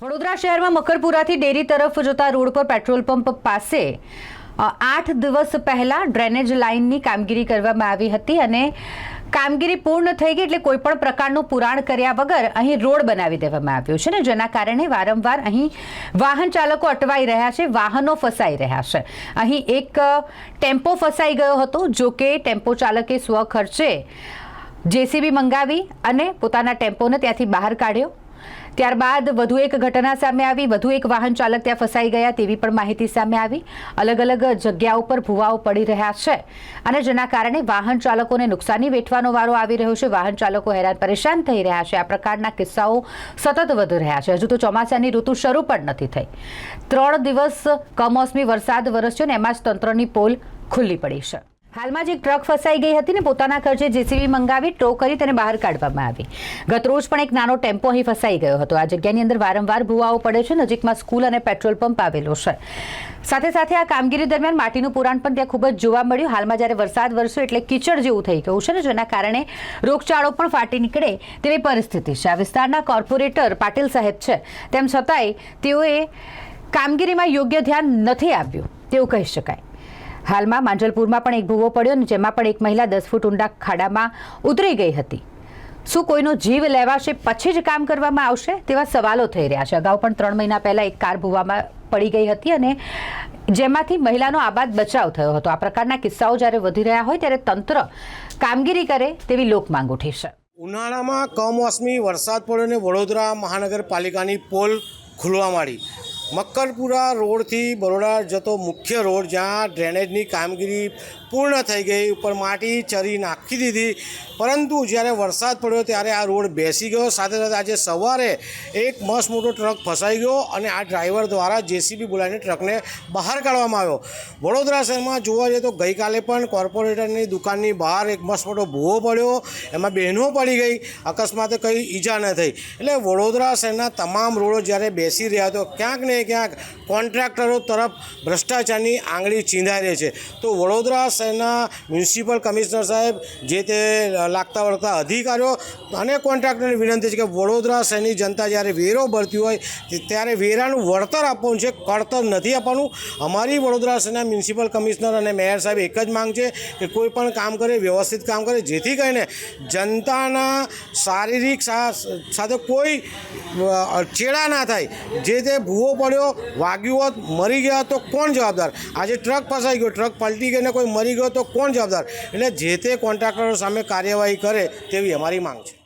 વડોદરા શહેરમાં મકરપુરાથી ડેરી તરફ જતા રોડ પર પેટ્રોલ પંપ પાસે આઠ દિવસ પહેલાં ડ્રેનેજ લાઇનની કામગીરી કરવામાં આવી હતી અને કામગીરી પૂર્ણ થઈ ગઈ એટલે કોઈપણ પ્રકારનું પુરાણ કર્યા વગર અહીં રોડ બનાવી દેવામાં આવ્યો છે ને જેના કારણે વારંવાર અહીં વાહન ચાલકો અટવાઈ રહ્યા છે, વાહનો ફસાઈ રહ્યા છે. અહીં એક ટેમ્પો ફસાઈ ગયો હતો જો કે ટેમ્પો ચાલકે સ્વખર્ચે જેસીબી મંગાવી અને પોતાના ટેમ્પોને ત્યાંથી બહાર કાઢ્યો. ત્યારબાદ વધુ એક ઘટના સામે આવી. વધુ એક વાહન ચાલક ત્યાં ફસાઈ ગયા તેવી પણ માહિતી સામે આવી. અલગ અલગ જગ્યાઓ પર ભૂવાઓ પડી રહ્યા છે અને જેના કારણે વાહન ચાલકોને નુકસાની વેઠવાનો વારો આવી રહ્યો છે. વાહન ચાલકો હેરાન પરેશાન થઈ રહ્યા છે. આ પ્રકારના કિસ્સાઓ સતત વધી રહ્યા છે. હજુ તો ચોમાસાની ઋતુ શરૂ પણ નથી થઈ. ત્રણ દિવસ કમોસમી વરસાદ વરસ્યો ને એમાં જ તંત્રની પોલ ખુલ્લી પડી છે. હાલમાં જ એક ટ્રક ફસાઈ ગઈ હતી ને પોતાના ખર્ચે જેસીબી મંગાવી ટો કરી તેને બહાર કાઢવામાં આવી. ગતરોજ પણ એક નાનો ટેમ્પો અહીં ફસાઈ ગયો હતો. આ જગ્યાની અંદર વારંવાર ભૂવાઓ પડે છે. નજીકમાં સ્કૂલ અને પેટ્રોલ પંપ આવેલો છે. સાથે સાથે આ કામગીરી દરમિયાન માટીનું પુરાણ પણ ત્યાં ખૂબ જ જોવા મળ્યું. હાલમાં જ્યારે વરસાદ વરસ્યો એટલે કીચડ જેવું થઈ ગયું છે ને, જેના કારણે રોગચાળો પણ ફાટી નીકળે તેવી પરિસ્થિતિ છે. આ વિસ્તારના કોર્પોરેટર પાટીલ સાહેબ છે. તેમ છતાંય તેઓએ કામગીરીમાં યોગ્ય ધ્યાન નથી આપ્યું. તેવું કહી શકાય. હાલમાં માંજલપુરમાં પણ એક ભૂવો પડ્યો અને જેમાં પણ એક મહિલા દસ ફૂટ ઊંડા ખાડામાં ઉતરી ગઈ હતી. શું કોઈનો જીવ લેવાશે પછી જ કામ કરવામાં આવશે તેવા સવાલો થઈ રહ્યા છે. અગાઉ પણ ત્રણ મહિના પહેલા એક કાર ભૂવામાં પડી ગઈ હતી અને જેમાંથી મહિલાનો આબાદ બચાવ થયો હતો. આ પ્રકારના કિસ્સાઓ જ્યારે વધી રહ્યા હોય ત્યારે તંત્ર કામગીરી કરે તેવી લોક માંગ ઉઠી છે. ઉનાળામાં કમોસમી વરસાદ પડ્યો અને વડોદરા મહાનગરપાલિકાની પોલ ખુલવા માંડી. મક્કરપુરા રોડથી બરોડા જતો મુખ્ય રોડ જ્યાં ડ્રેનેજની કામગીરી પૂર્ણ થઈ ગઈ, ઉપર માટી ચરી નાખી દીધી. પરંતુ જ્યારે વરસાદ પડ્યો ત્યારે આ રોડ બેસી ગયો. સાથે સાથે આજે સવારે એક મસ્ત મોટો ટ્રક ફસાઈ ગયો અને આ ડ્રાઈવર દ્વારા જેસીબી બોલાવીને ટ્રકને બહાર કાઢવામાં આવ્યો. વડોદરા શહેરમાં જોવા જઈએ તો ગઈકાલે પણ કોર્પોરેટરની દુકાનની બહાર એક મસ્ત મોટો ભૂવો પડ્યો. એમાં બહેનો પડી ગઈ. અકસ્માતે કંઈ ઈજા ન થઈ. એટલે વડોદરા શહેરના તમામ રોડો જ્યારે બેસી રહ્યા તો ક્યાંક ને ક્યાંક કોન્ટ્રાક્ટરો તરફ ભ્રષ્ટાચારની આંગળી ચીંધાઈ રહી છે. તો વડોદરા શહેરના મ્યુનિસિપલ કમિશનર સાહેબ જે તે લાગતા વળગતા અધિકારીઓ અને કોન્ટ્રાક્ટરની વિનંતી છે કે વડોદરા શહેરની જનતા જ્યારે વેરો ભરતી હોય ત્યારે વેરાનું વળતર આપવાનું છે કળતર નથી આપવાનું. અમારી વડોદરા શહેરના મ્યુનિસિપલ કમિશનર અને મેયર સાહેબ એક જ માંગ છે કે કોઈ પણ કામ કરે, વ્યવસ્થિત કામ કરે, જેથી કરીને જનતાના શારીરિક સાથે કોઈ ચેડા ના થાય. જે તે ભૂવો પડ્યો, વાગ્યું હોત, મરી ગયા તો કોણ જવાબદાર? આજે ટ્રક ફસાઈ ગયો, ટ્રક પલટી ગઈને કોઈ મરી ગયો તો કોણ જવાબદાર? એટલે જે તે કોન્ટ્રાક્ટરો સામે કાર્યવાહી કરે તેવી અમારી માંગ છે.